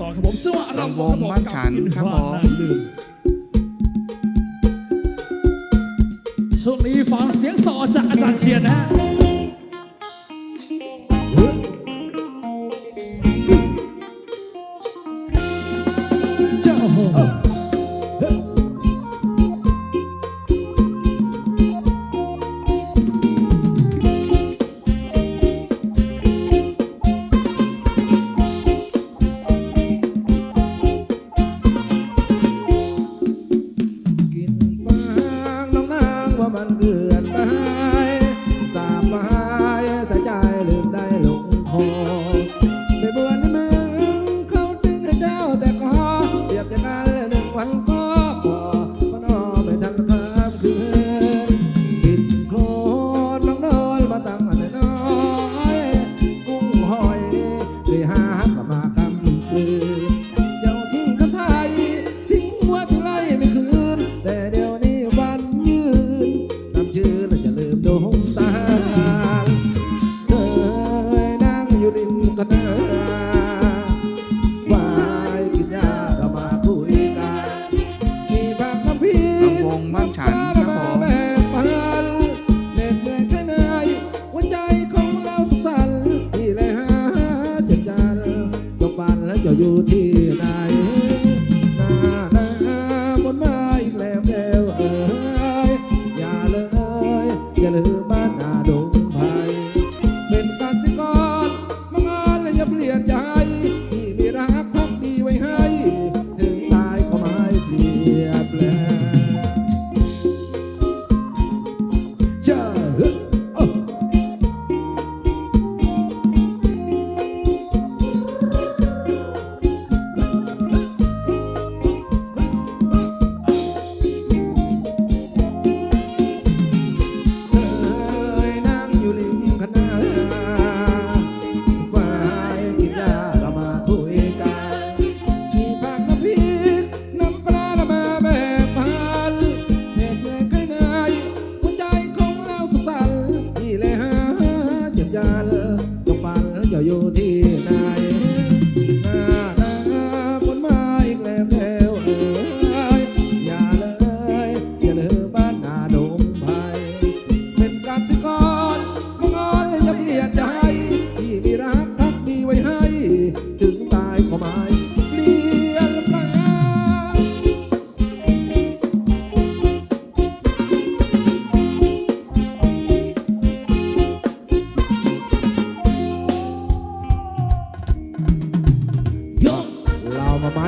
ต่อครับผมชื่อว่าเราลำวงบ้านฉันครับผมช่วงนี้ฟังเสียงสอจากอาจารย์เชียร์นะฮะเอยู่ที่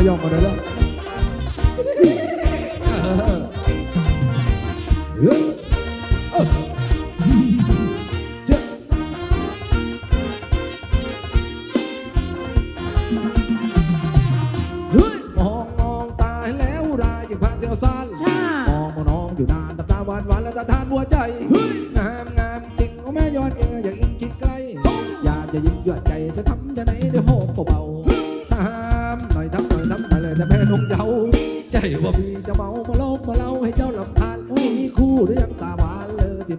ามาม้ายองมาเลยแล้วเฮ้ยมองมองตายแล้วรายอย่างพาเซลซันจ้ามองมองน้องอยู่นานตาตาหวานหวานแล้วตาทานหัวใจงามงามจริงโอ้แม่ยอดเองอย่ากอิงคิดใกล้อยากจะยิ้มยอดใจจะทำ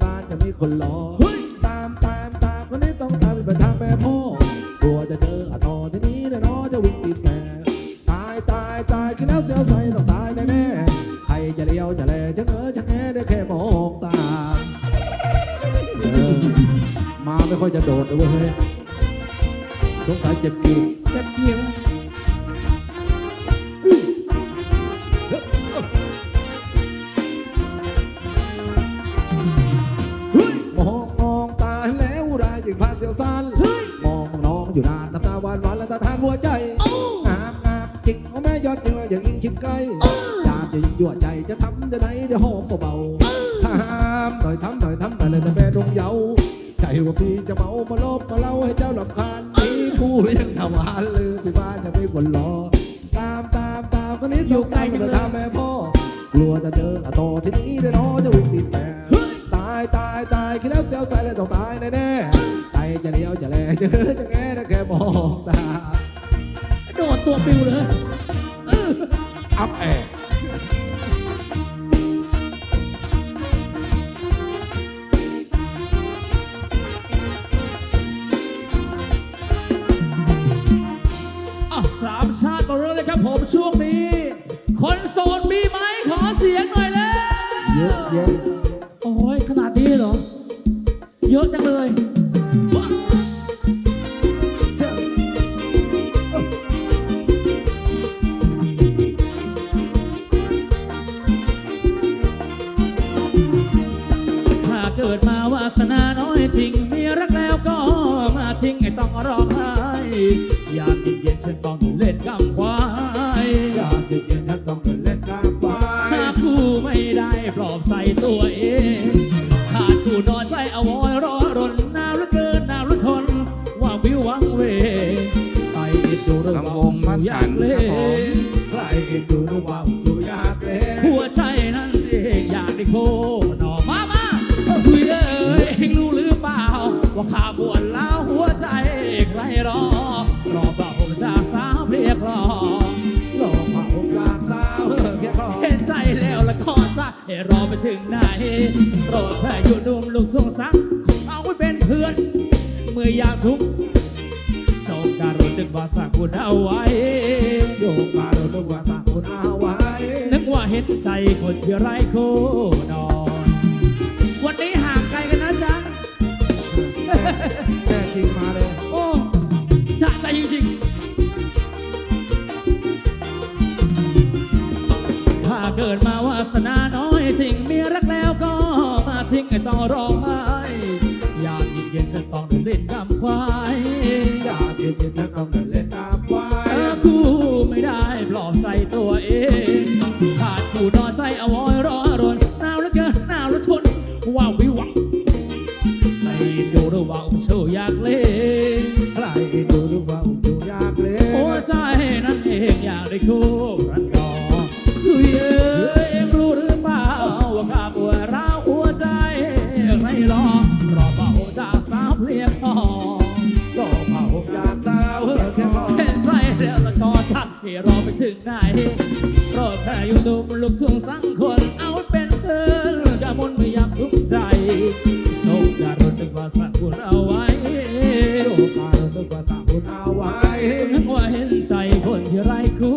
บ้านจะมีคนรอตามตามตามคนนี้ต้องตามไปทางแม่พ่อกลัวจะเจออะตอทีนี้นะน้อจะวิ่งติดแม่ตายตายตายคือแล้วเสียวใสต้องตายแน่แน่ๆให้จะเลี้ยวจะแลจะเงอจะแงได้แค่มองตาเออมาไม่ค่อยจะโดดเลยเว้ยเฮ้ยสงสัยเจ็บกีบเจ็บเกีย แล้วรายยิ่งพาเสียวซันมองมองน้องอยู่นานน้ำตาหวานหวานแล้วตาทานหัวใจงามงามจริงเอาแม่ยอดจริงเราอย่างอิงคิดใกล้อยากจะยิ่งยั่วใจจะทำจะไหนเดี๋ยวหอมเบาๆทำหน่อยทำหน่อยทำหน่อยเลยแต่แม่ดงเยาใจว่าพี่จะเมามาลบมาเล่าให้เจ้าลำคาญมีคู่หรือยังถวานลือที่บ้านจะไม่คนรอตามตามตามคนนี้อยู่ใกล้จะทำแม่พ่อกลัวจะเจออะโตที่นี้เดี๋ยวน้อจะวิ่งติดแม่ตายตายตายคิดแล้วเสียวใจแล้วต้องตา จะแลจะเอจะแงนะแค่มองตา โดดตัวปิวเลยอัพแอร์อะสาามชาติมาเรื่อยเลยครับผมช่วงนี้ คนโสดมีไหมขอเสียงหน่อยเลยเยอะ กิดมาวาสนาน้อยจริงมีรักแล้วก็มาทิ้งไอ้ต้องร้องไห้อยากเย็นๆฉันต้องเล่นกำควายอยากเย็นๆฉันต้องเดินเล่นกลางไฟหาคู่ไม่ได้ปลอบใจตัวเองขาดคู่นอนใจอวอยรอรนหนาวเหลือเกินหนาวเหลือทนว่าวิววังเวไปดูเรื่องลำวงบ้านฉันครับผมใครเห็นดูนึกว่าอยู่อยากเล่นหัวใจ ข้าบวนแล้วหัวใจใครรอ รอเบาจากสาวเรียกรอหลอกเผาปลาสาวแค่พอเห็นใจแล้วละก็จะให้รอไปถึงไหนโปรดแค่อยู่นุ่มลูกทุ่งสักเอาไว้เป็นเพื่อน เมื่อยามทุกข์โชคการรู้นึกว่าสักคุณเอาไว้โยกมาเรานึกว่าสั่งคุณเอาไว้นึกว่าเห็นใจคนที่ไร้คู่นอนวัน แม่จริงมาเลย โอ้สะใจจริงๆ ถ้าเกิดมาวาสนาน้อยจริงมีรักแล้วก็มาทิ้งไอ้ต้องร้องไห้อยากเย็นเย็นๆฉันต้องเดินเล่นกำควายอยากเย็นๆฉันต้องเดินเล่นกลางไฟหาคู่ไม่ได้ปลอบใจตัวเอง รันดอสุยเอ๋เองรู้หรือเปล่าว่าข้าปวดร้าวหัวใจไม่รอรอเปาจาสาวเลียทองรอเป่าจาสาวเลียองเห็ใจเดีวก็ทักให้รอไปถึงไหนรอแต่ยู่ดูลุกทุ่งสังคนเอาเป็นเพื่อนกะมุนไม่อยากทุกใจโชคจะรู้นึกว่าสักคนเอาไว้โอการู้นึกว่าสักคนเอาไว้นึงว่าเห็นใจคนที่ไร้คุณ